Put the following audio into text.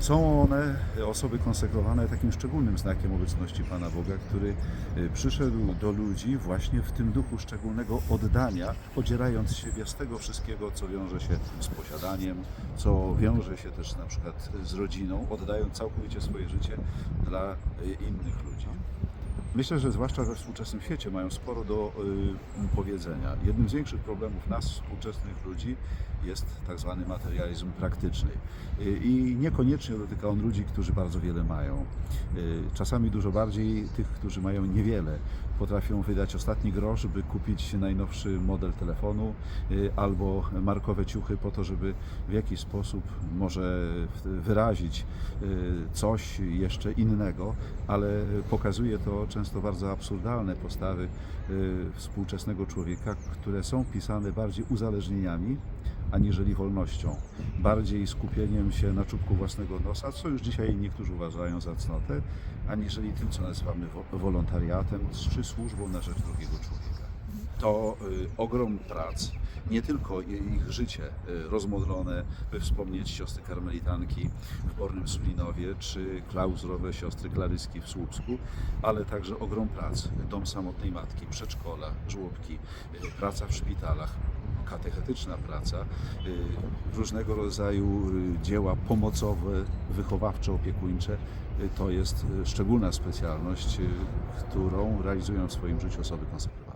Są one, osoby konsekrowane, takim szczególnym znakiem obecności Pana Boga, który y, przyszedł do ludzi właśnie w tym duchu szczególnego oddania, odzierając siebie z tego wszystkiego, co wiąże się z posiadaniem, co wiąże się też na przykład z rodziną, oddając całkowicie swoje życie dla y, innych ludzi. Myślę, że zwłaszcza we współczesnym świecie mają sporo do y, powiedzenia. Jednym z większych problemów nas, współczesnych ludzi, jest tak zwany materializm praktyczny. Y, I niekoniecznie dotyka on ludzi, którzy bardzo wiele mają. Y, czasami dużo bardziej tych, którzy mają niewiele. Potrafią wydać ostatni grosz, by kupić najnowszy model telefonu y, albo markowe ciuchy po to, żeby w jakiś sposób może wyrazić y, coś jeszcze innego, ale pokazuje to często bardzo absurdalne postawy y, współczesnego człowieka, które są pisane bardziej uzależnieniami aniżeli wolnością, bardziej skupieniem się na czubku własnego nosa, co już dzisiaj niektórzy uważają za cnotę, aniżeli tym, co nazywamy wo- wolontariatem czy służbą na rzecz drugiego człowieka. To y, ogrom prac, nie tylko ich życie y, rozmodlone, by wspomnieć siostry karmelitanki w Bornym Sulinowie, czy klauzurowe siostry klaryski w Słupsku, ale także ogrom prac, dom samotnej matki, przedszkola, żłobki, y, praca w szpitalach, katechetyczna praca, y, różnego rodzaju dzieła pomocowe, wychowawcze, opiekuńcze. To jest szczególna specjalność, którą realizują w swoim życiu osoby konsekrowane.